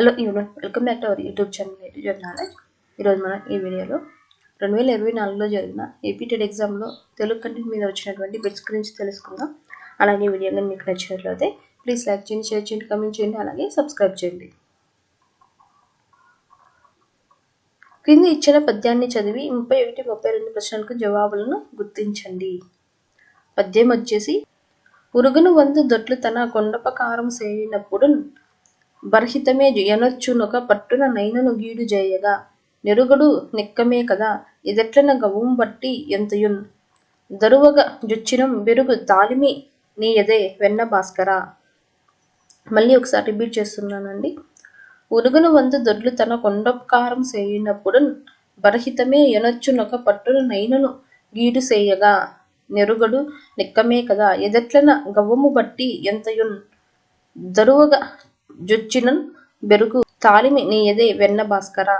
Hello everyone welcome back to our YouTube channel YouTube knowledge. ఈరోజు మనం ఈ వీడియోలో రెండు వేల ఇరవై నాలుగులో జరిగిన ఏపీటెడ్ ఎగ్జామ్లో తెలుగు కంటెంట్ మీద వచ్చినటువంటి బిట్స్ గురించి తెలుసుకుందాం. అలాగే ఈ వీడియో కానీ మీకు నచ్చినట్లయితే ప్లీజ్ లైక్ చేయండి షేర్ చేయండి కమెంట్ చేయండి అలాగే సబ్స్క్రైబ్ చేయండి. క్రింద ఇచ్చిన పద్యాన్ని చదివి ముప్పై ఒకటి ముప్పై రెండు ప్రశ్నలకు జవాబులను గుర్తించండి. పద్యం వచ్చేసి ఉరుగును వందు దొట్లు తన కొండపకారం చేయనప్పుడు బర్హితమే ఎనొచ్చునొక పట్టున నైనను గీడు చేయగా నెరుగుడు నిక్కమే కదా ఎదట్లన గవం బట్టి ఎంతయున్? దరువగ జుచ్చినం బెరుగు తాలిమి నీ ఎదే వెన్న భాస్కర. మళ్ళీ ఒకసారి రిపీట్ చేస్తున్నానండి. ఉరుగును వందు దొడ్లు తన కొండకారం చేయనప్పుడు బరహితమే ఎనొచ్చునొక పట్టున నైనను గీడు చేయగా నెరుగడు నిక్కమే కదా ఎదట్లన గవ్వము బట్టి ఎంతయున్? దరువగా జొచ్చినన్ బెరుగు తాలిమి నీ ఎదే వెన్న భాస్కర.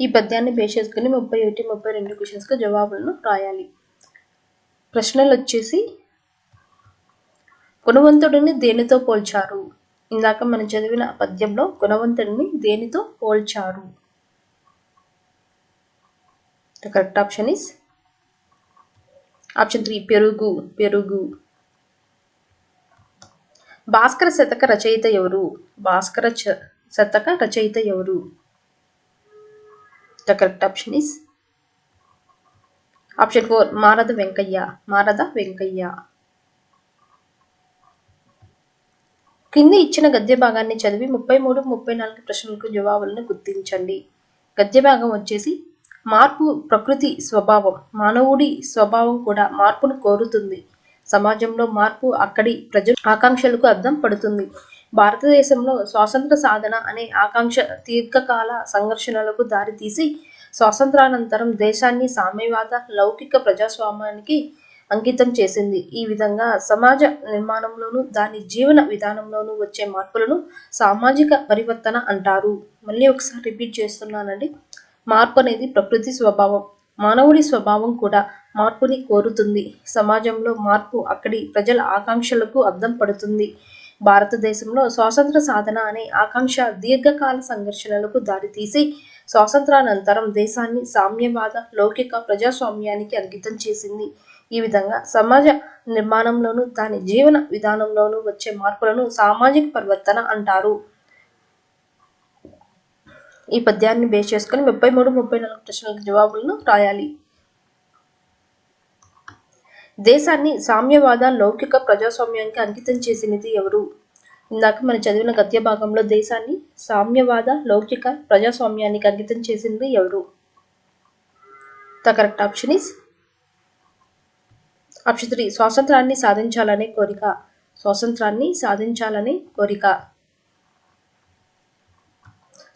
ఈ పద్యాన్ని బేస్ చేసుకుని ముప్పై ఒకటి ముప్పై రెండు క్వశ్చన్స్కి జవాబులను రాయాలి. ప్రశ్నలు వచ్చేసి గుణవంతుడిని దేనితో పోల్చారు? ఇందాక మనం చదివిన పద్యంలో గుణవంతుడిని దేనితో పోల్చారు? Correct option is option three పెరుగు పెరుగు. భాస్కర శతక రచయిత ఎవరు? భాస్కర శతక రచయిత ఎవరు? The correct option is option four Marada Venkayya. Marada Venkayya. కింది ఇచ్చిన గద్య భాగాన్ని చదివి ముప్పై మూడు ముప్పై నాలుగు ప్రశ్నలకు జవాబులను గుర్తించండి. గద్య భాగం వచ్చేసి మార్పు ప్రకృతి స్వభావం. మానవుడి స్వభావం కూడా మార్పును కోరుతుంది. సమాజంలో మార్పు అక్కడి ప్రజల ఆకాంక్షలకు అర్థం పడుతుంది. భారతదేశంలో స్వాతంత్ర సాధన అనే ఆకాంక్ష దీర్ఘకాల సంఘర్షణలకు దారితీసి స్వాతంత్రానంతరం దేశాన్ని సామ్యవాద లౌకిక ప్రజాస్వామ్యానికి అంకితం చేసింది. ఈ విధంగా సమాజ నిర్మాణంలోనూ దాని జీవన విధానంలోనూ వచ్చే మార్పులను సామాజిక పరివర్తన అంటారు. మళ్ళీ ఒకసారి రిపీట్ చేస్తున్నానండి. మార్పు అనేది ప్రకృతి స్వభావం మానవుడి స్వభావం కూడా మార్పుని కోరుతుంది. సమాజంలో మార్పు అక్కడి ప్రజల ఆకాంక్షలకు అర్థం పడుతుంది. భారతదేశంలో స్వాతంత్ర సాధన అనే ఆకాంక్ష దీర్ఘకాల సంఘర్షణలకు దారితీసి స్వాతంత్రానంతరం దేశాన్ని సామ్యవాద లౌకిక ప్రజాస్వామ్యానికి అంకితం చేసింది. ఈ విధంగా సమాజ నిర్మాణంలోనూ దాని జీవన విధానంలోనూ వచ్చే మార్పులను సామాజిక పరివర్తన అంటారు. ఈ పద్యాన్ని బేస్ చేసుకుని ముప్పై మూడు ముప్పై నాలుగు ప్రశ్నలకు జవాబులను రాయాలి. దేశాన్ని సామ్యవాద లౌకిక ప్రజాస్వామ్యానికి అంకితం చేసినది ఎవరు? ఇందాక మనం చదివిన గద్య భాగంలో దేశాన్ని సామ్యవాద లౌకిక ప్రజాస్వామ్యానికి అంకితం చేసింది ఎవరు? The correct option is option three స్వాతంత్రాన్ని సాధించాలనే కోరిక. స్వాతంత్రాన్ని సాధించాలనే కోరిక.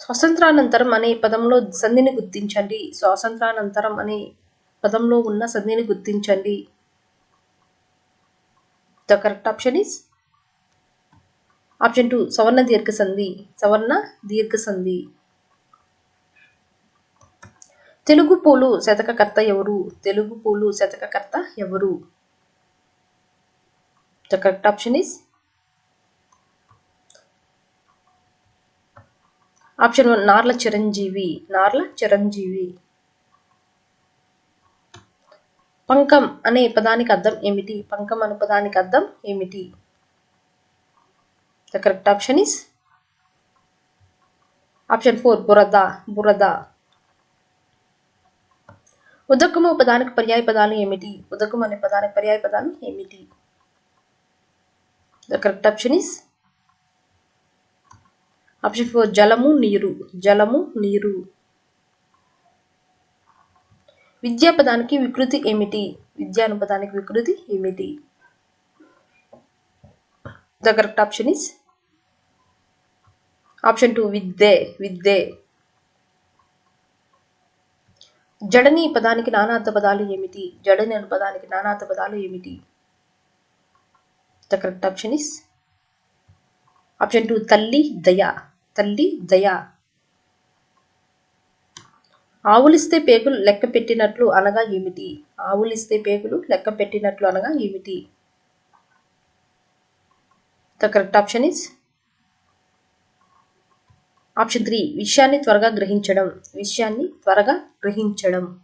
స్వాతంత్రానంతరం అనే పదంలో సంధిని గుర్తించండి. స్వాతంత్రానంతరం అనే పదంలో ఉన్న సంధిని గుర్తించండి. The correct option is option two సవర్ణ దీర్ఘ సంధి సవర్ణ దీర్ఘ సంధి తెలుగు పూలు శతకకర్త ఎవరు తెలుగు పూలు శతకకర్త ఎవరు the correct option is option one Narla Chiranjeevi Narla Chiranjeevi పంకం అనే పదానికి అర్థం ఏమిటి? పంకం అనే పదానికి అర్థం ఏమిటి? The correct option is option four బురద బురద. ఉదకము పదానికి పర్యాయ పదాలు ఏమిటి? ఉదకం అనే పదానికి పర్యాయ పదాలు ఏమిటి? The correct option is option four జలము నీరు. జలము నీరు. విద్యా పదానికి వికృతి ఏమిటి? విద్యా వికృతి ఏమిటి? The correct option is option two విద్దే విద్దే జడని పదానికి నానార్థ పదాలు ఏమిటి? జడని అను పదానికి నానార్థ పదాలు ఏమిటి? The correct option is option two తల్లి దయ. తల్లి దయ. ఆవులిస్తే పేగులు లెక్క పెట్టినట్లు అనగా ఏమిటి? ఆవులిస్తే పేగులు లెక్క పెట్టినట్లు అనగా ఏమిటి? The correct option is option three విషయాన్ని త్వరగా గ్రహించడం. విషయాన్ని త్వరగా గ్రహించడం.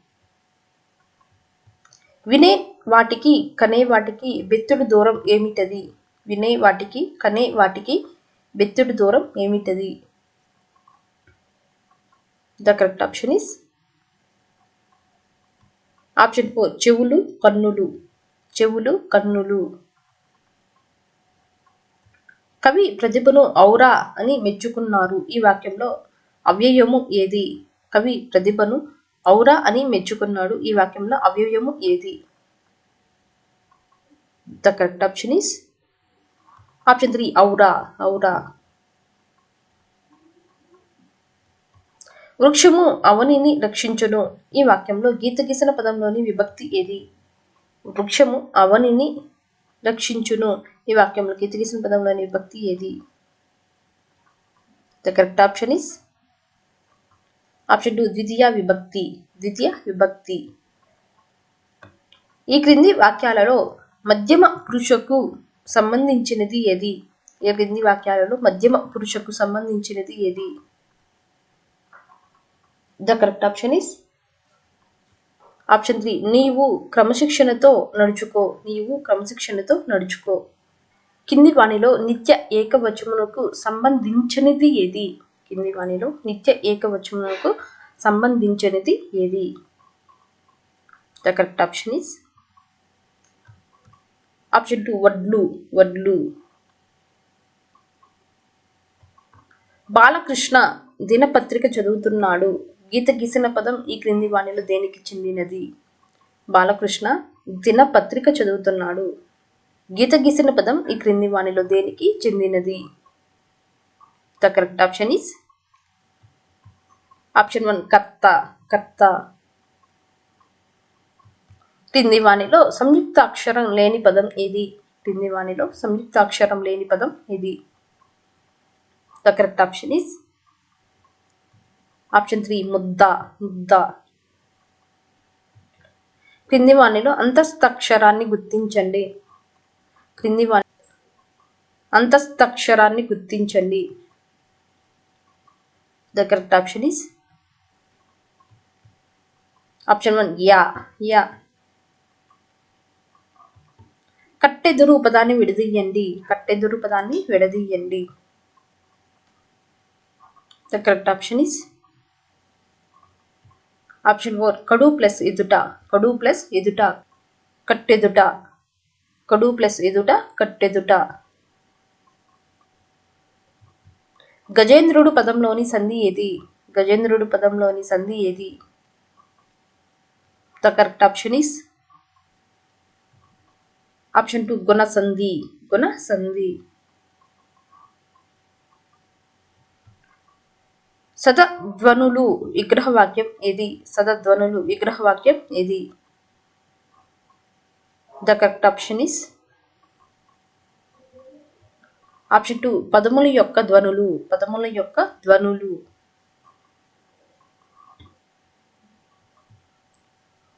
వినే వాటికి కనే వాటికి బెత్తుడు దూరం ఏమిటది? వినే వాటికి కనే వాటికి బెత్తుడు దూరం ఏమిటది? The correct option is option four చెవులు కన్నులు. చెవులు కన్నులు. కవి ప్రతిభను ఔరా అని మెచ్చుకున్నారు. ఈ వాక్యంలో అవ్యయము ఏది? కవి ప్రతిభను ఔరా అని మెచ్చుకున్నాడు. ఈ వాక్యంలో అవ్యయము ఏది? The correct option is option three ఔరా. ఔరా. వృక్షము అవనిని రక్షించును. ఈ వాక్యంలో గీత గీసిన పదంలోని విభక్తి ఏది? వృక్షము అవనిని రక్షించును. ఈ వాక్యంలో గీత గీసిన పదంలోని విభక్తి ఏది? The correct option is option two ద్వితీయ విభక్తి. ద్వితీయ విభక్తి. ఈ క్రింది వాక్యాలలో మధ్యమ పురుషకు సంబంధించినది ఏది? ఈ క్రింది వాక్యాలలో మధ్యమ పురుషకు సంబంధించినది ఏది? The correct option is? Option three నీవు క్రమశిక్షణతో నడుచుకో నీవు క్రమశిక్షణతో నడుచుకో. కింది వాణిలో నిత్య ఏకవచమునకు సంబంధించినది ఏది? కింది వాణిలో నిత్య ఏకవచమునకు సంబంధించినది ఏది? The correct option is? Option two వడ్లు వడ్లు. బాలకృష్ణ దినపత్రిక చదువుతున్నాడు. గీత గీసిన పదం ఈ క్రింది వాణిలో దేనికి చెందినది? బాలకృష్ణ దినపత్రిక చదువుతున్నాడు. గీత గీసిన పదం ఈ క్రింది వాణిలో దేనికి చెందినది? The correct option is option one కర్త కర్త. క్రింది వాణిలో సంయుక్త అక్షరం లేని పదం ఏది? క్రింది వాణిలో సంయుక్త అక్షరం లేని పదం ఏది? The correct option is option three ముద్ద ముద్ద. క్రింది వాణిలో అంతస్తక్షరాన్ని గుర్తించండి. క్రింది వాణి అంతస్తక్షరాన్ని గుర్తించండి. The correct option is? Option one yeah యా. కట్టెదురు పదాన్ని విడదీయండి. కట్టెదురు పదాన్ని విడదీయండి. The correct option is? Option four కడు ప్లస్ ఎదుట కడు ప్లస్ ఎదుట కట్టెదుట. కడు ప్లస్ ఎదుట కట్టెదుట. గజేంద్రుడు పదంలోని సంధి ఏది? గజేంద్రుడు పదంలోని సంధి ఏది? The correct option is option two గుణ సంధి. గుణ సంధి. సదధ్వనులు విగ్రహవాక్యం ఏది? సదధ్వనులు విగ్రహవాక్యం ఏది? The correct option is option two పదముల యొక్క ధ్వనులు. పదముల యొక్క ధ్వనులు.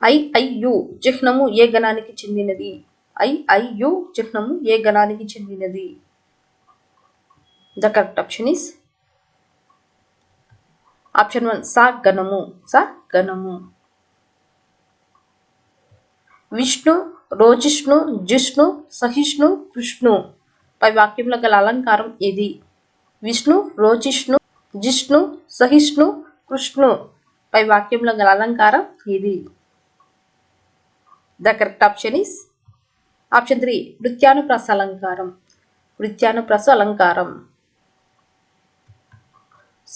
ఐఐయు చిహ్నము ఏ గణానికి చెందినది? ఐఐయు చిహ్నము ఏ గణానికి చెందినది? The correct option is option one సా గణము సా గణము విష్ణు రోజిష్ణు జిష్ణు సహిష్ణు కృష్ణు పై వాక్యంలో గల అలంకారం ఇది విష్ణు రోజిష్ణు జిష్ణు సహిష్ణు కృష్ణు. పై వాక్యంలో గల అలంకారం ఇది the correct option is option three నృత్యానుప్రాస అలంకారం. నృత్యానుప్రాస అలంకారం.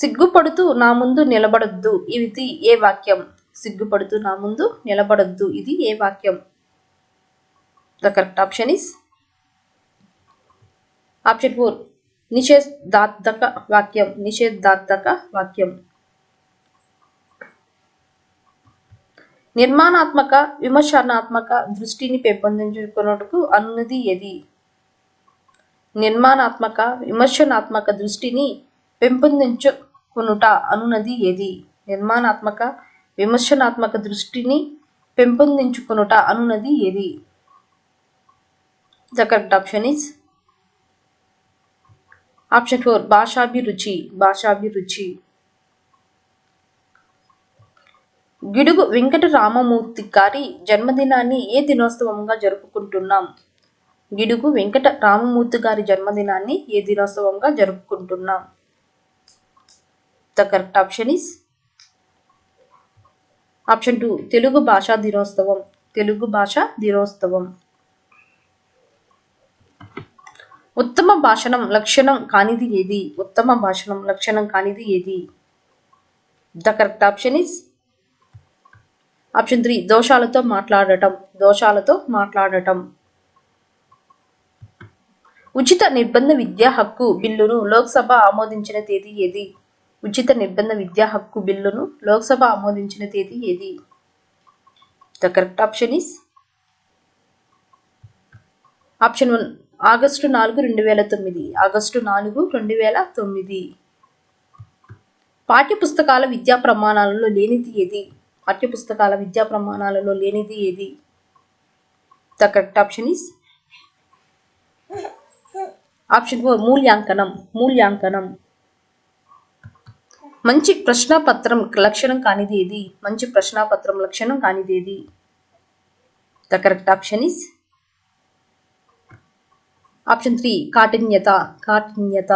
సిగ్గుపడుతూ నా ముందు నిలబడొద్దు. ఇది ఏ వాక్యం? సిగ్గుపడుతూ నా ముందు నిలబడొద్దు. ఇది ఏ వాక్యం? The correct option is option four. నిషేధాత్మక వాక్యం. నిషేధాత్మక వాక్యం. నిర్మాణాత్మక విమర్శనాత్మక దృష్టిని పెంపొందించుకున్నట్టుకు అనున్నది ఏది? నిర్మాణాత్మక విమర్శనాత్మక దృష్టిని పెంపొందించు కొనుట అనున్నది ఏది? నిర్మాణాత్మక విమర్శనాత్మక దృష్టిని పెంపొందించుకునుట అనున్నది ఏది? The correct option is option four భాషాభిరుచి భాషాభిరుచి. గిడుగు వెంకట రామమూర్తి గారి జన్మదినాన్ని ఏ దినోత్సవంగా జరుపుకుంటున్నాం? గిడుగు వెంకట రామమూర్తి గారి జన్మదినాన్ని ఏ దినోత్సవంగా జరుపుకుంటున్నాం? The correct option is? Option two Telugu భాషా దినోత్సవం తెలుగు భాష దినోత్సవం ఉత్తమ భాషణం లక్షణం కానిది ఏది ఉత్తమ భాషణం లక్షణం కానిది ఏది the correct option is option three దోషాలతో మాట్లాడటం దోషాలతో మాట్లాడటం ఉచిత నిర్బంధ విద్యా హక్కు బిల్లును లోక్సభ ఆమోదించిన తేదీ ఏది ఉచిత నిర్బంధ విద్యా హక్కు బిల్లును లోక్సభ ఆమోదించిన తేదీ ఏది? The correct option is option one August నాలుగు రెండు వేల తొమ్మిది. ఆగస్టు నాలుగు రెండు వేల తొమ్మిది. పాఠ్యపుస్తకాల విద్యా ప్రమాణాలలో లేనిది ఏది? పాఠ్యపుస్తకాల విద్యా ప్రమాణాలలో లేనిది ఏది? The correct option is option four మూల్యాంకనం. మూల్యాంకనం. మంచి ప్రశ్నపత్రం లక్షణం కానిది ఏది? మంచి ప్రశ్నపత్రం లక్షణం కానిది ఏది? The correct option is option three కాఠిన్యత కాఠిన్యత.